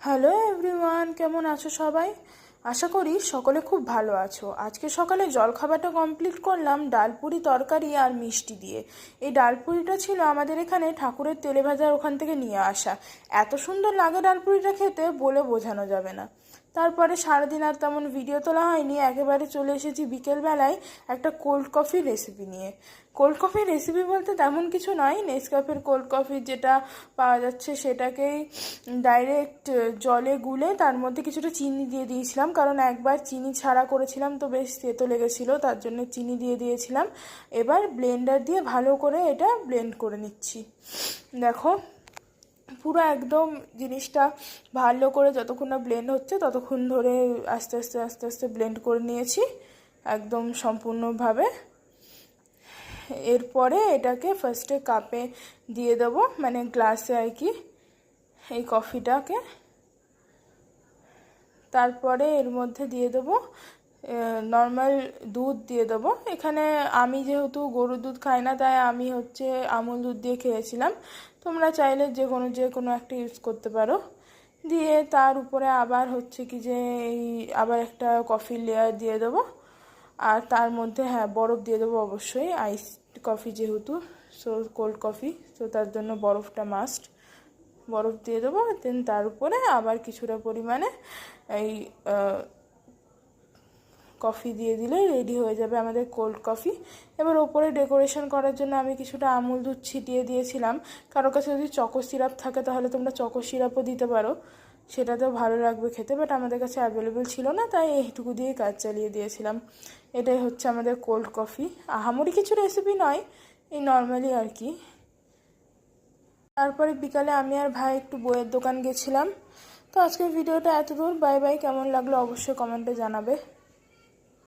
Hello everyone, কেমন আছো সবাই? আশা করি সকলে খুব ভালো আছো। আজকে সকালে জলখাবারটা কমপ্লিট করলাম, ডালপুরি তরকারি আর মিষ্টি দিয়ে। এই ডালপুরিটা ছিল আমাদের এখানে ঠাকুরের তেলে ভাজার ওখান থেকে নিয়ে আসা। এত সুন্দর লাগে ডালপুরিটা খেতে বলে বোঝানো যাবে না। তারপরে সারাদিন আর তেমন ভিডিও তোলা হয়নি। একেবারে চলে এসেছি বিকেলবেলায় একটা কোল্ড কফির রেসিপি নিয়ে। কোল্ড কফির রেসিপি বলতে তেমন কিছু নয়। নেসকাফের কোল্ড কফি যেটা পাওয়া যাচ্ছে সেটাকেই ডাইরেক্ট জলে গুলে তার মধ্যে কিছুটা চিনি দিয়ে দিয়েছিলাম। কারণ একবার চিনি ছাড়া করেছিলাম তো বেশ তেতো লেগেছিলো, তার জন্য চিনি দিয়ে দিয়েছিলাম। এবার ব্লেন্ডার দিয়ে ভালো করে এটা ব্লেন্ড করে নিচ্ছি। দেখো পুরো একদম জিনিসটা ভালো করে যতক্ষণ না ব্লেন্ড হচ্ছে, ততক্ষণ ধরে আস্তে আস্তে আস্তে আস্তে ব্লেন্ড করে নিয়েছি, একদম সম্পূর্ণভাবে। এরপরে এটাকে ফার্স্টে কাপে দিয়ে দেবো মানে গ্লাসে আর কি, এই কফিটাকে তারপরে এর মধ্যে দিয়ে দেবো নর্মাল দুধ দিয়ে দেবো। এখানে আমি যেহেতু গরুর দুধ খাই না, তাই আমি হচ্ছে আমুল দুধ দিয়ে খেয়েছিলাম। তোমরা চাইলে যে কোনো যে কোনো একটা ইউজ করতে পারো। দিয়ে তার উপরে আবার হচ্ছে কি যে এই আবার একটা কফির লেয়ার দিয়ে দেবো। আর তার মধ্যে হ্যাঁ বরফ দিয়ে দেবো অবশ্যই। আইস কফি যেহেতু সো কোল্ড কফি তো তার জন্য বরফটা মাস্ট বরফ দিয়ে দেবো দেন তার উপরে আবার কিছুটা পরিমাণে এই কফি দিয়ে দিলে রেডি হয়ে যাবে আমাদের কোল্ড কফি এবার ওপরে ডেকোরেশন করার জন্য আমি কিছুটা আমুল দুধ ছিটিয়ে দিয়েছিলাম। কারও কাছে যদি চকো সিরাপ থাকে তাহলে তোমরা চকো সিরাপও দিতে পারো। সেটাতেও ভালো লাগবে খেতে বাট আমাদের কাছে অ্যাভেলেবেল ছিল না, তাই এইটুকু দিয়ে কাজ চালিয়ে দিয়েছিলাম। এটাই হচ্ছে আমাদের কোল্ড কফি আহামরি কিছু রেসিপি নয়, এই নর্মালি আর কি। তারপরে বিকালে আমি আর ভাই একটু বইয়ের দোকান গেছিলাম। তো আজকের ভিডিওটা এত দূর বাই বাই কেমন লাগল অবশ্যই কমেন্টে জানাবে।